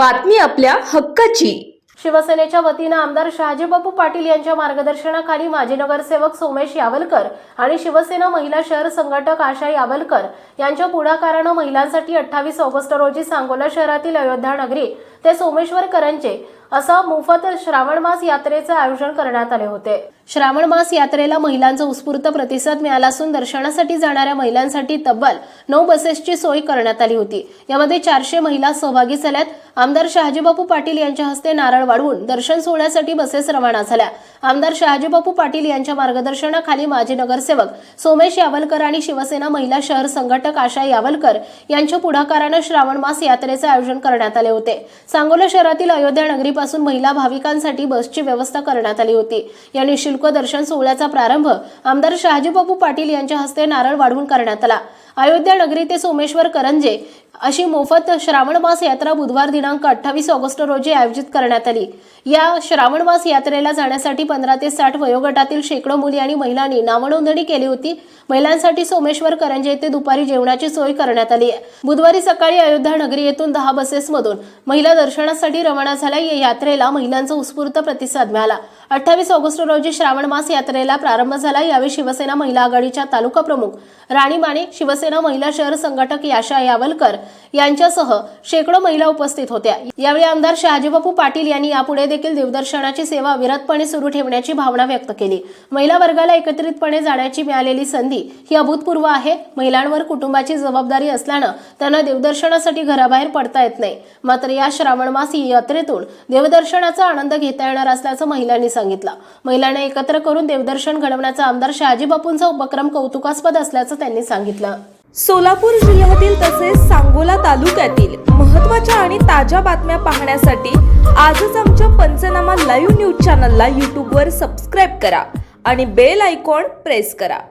बातमी आपल्या हक्काची. शिवसेनेच्या वतीनं आमदार शहाजीबापू पाटील यांच्या मार्गदर्शनाखाली माजी नगरसेवक सोमेश यावलकर आणि शिवसेना महिला शहर संघटक आशा यावलकर यांच्या पुढाकारानं महिलांसाठी अठ्ठावीस ऑगस्ट रोजी सांगोला शहरातील अयोध्या नगरी ते सोमेश्वर करंजे असं मोफत श्रावण मास यात्रेचं आयोजन करण्यात आले होते. श्रावण मास यात्रेला महिलांचा उत्स्फूर्त प्रतिसाद मिळाला असून दर्शनासाठी जाणाऱ्या महिलांसाठी तब्बल नऊ बसेसची सोय करण्यात आली होती. यामध्ये चारशे महिला सहभागी झाल्यात. आमदार शहाजीबापू पाटील यांच्या हस्ते नारळ वाढवून दर्शन सोहळ्यासाठी बसेस रवाना झाल्या. आमदार शहाजीबापू पाटील यांच्या मार्गदर्शनाखाली माजी नगरसेवक सोमेश यावलकर आणि शिवसेना महिला शहर संघटक आशा यावलकर यांच्या पुढाकारानं श्रावण मास यात्रेचे आयोजन करण्यात आले होते. सांगोला शहरातील अयोध्या नगरी पासून महिला भाविकांसाठी बसची व्यवस्था करण्यात आली होती. या निशुल्क दर्शन सोहळ्याचा प्रारंभ आमदार शहाजीबाबू पाटील यांच्या हस्ते नारळ वाढवून करण्यात आला. अयोध्या नगरी ते सोमेश्वर करंजे अशी मोफत श्रावण मास यात्रा बुधवार दिनांक अठ्ठावीस ऑगस्ट रोजी आयोजित करण्यात आली. या श्रावण मास यात्रेला जाण्यासाठी पंधरा ते साठ वयोगटातील शेकडो मुली आणि महिलांनी नावनोंदणी केली होती. महिलांसाठी सोमेश्वर करंजे येथे दुपारी जेवणाची सोय करण्यात आली. आहे बुधवारी सकाळी अयोध्या नगरी येथून दहा बसेसमधून महिला दर्शनासाठी रवाना झाल्या. या यात्रेला महिलांचा उत्स्फूर्त प्रतिसाद मिळाला. अठ्ठावीस ऑगस्ट रोजी श्रावण मास यात्रेला प्रारंभ झाला. यावेळी शिवसेना महिला आघाडीच्या तालुका प्रमुख राणी माने शिवसेना महिला शहर संघटक याशा यावलकर यांच्यासह शेकडो महिला उपस्थित होत्या. यावेळी आमदार शहाजीबापू पाटील यांनी यापुढे देखील देवदर्शनाची सेवा विरतपणे सुरू ठेवण्याची भावना व्यक्त केली. महिला वर्गाला एकत्रितपणे जाण्याची मिळालेली संधी ही अभूतपूर्व आहे. महिलांवर कुटुंबाची जबाबदारी असल्यानं त्यांना देवदर्शनासाठी घराबाहेर पडता येत नाही. मात्र या श्रावण मास यात्रेतून देवदर्शनाचा आनंद घेता येणार असल्याचं महिलांनी सांगितलं. महिलांना एकत्र करून देवदर्शन घडवण्याचा आमदार शहाजीबापूंचा उपक्रम कौतुकास्पद असल्याचं त्यांनी सांगितलं. सोलापूर जिल्ह्यातील तसेच सांगोला तालुक्यातील महत्त्वाच्या आणि ताज्या बातम्या पाहण्यासाठी आजच आमच्या पंचनामा लाईव्ह न्यूज चॅनलला यूट्यूबवर सबस्क्राईब करा आणि बेल आयकॉन प्रेस करा.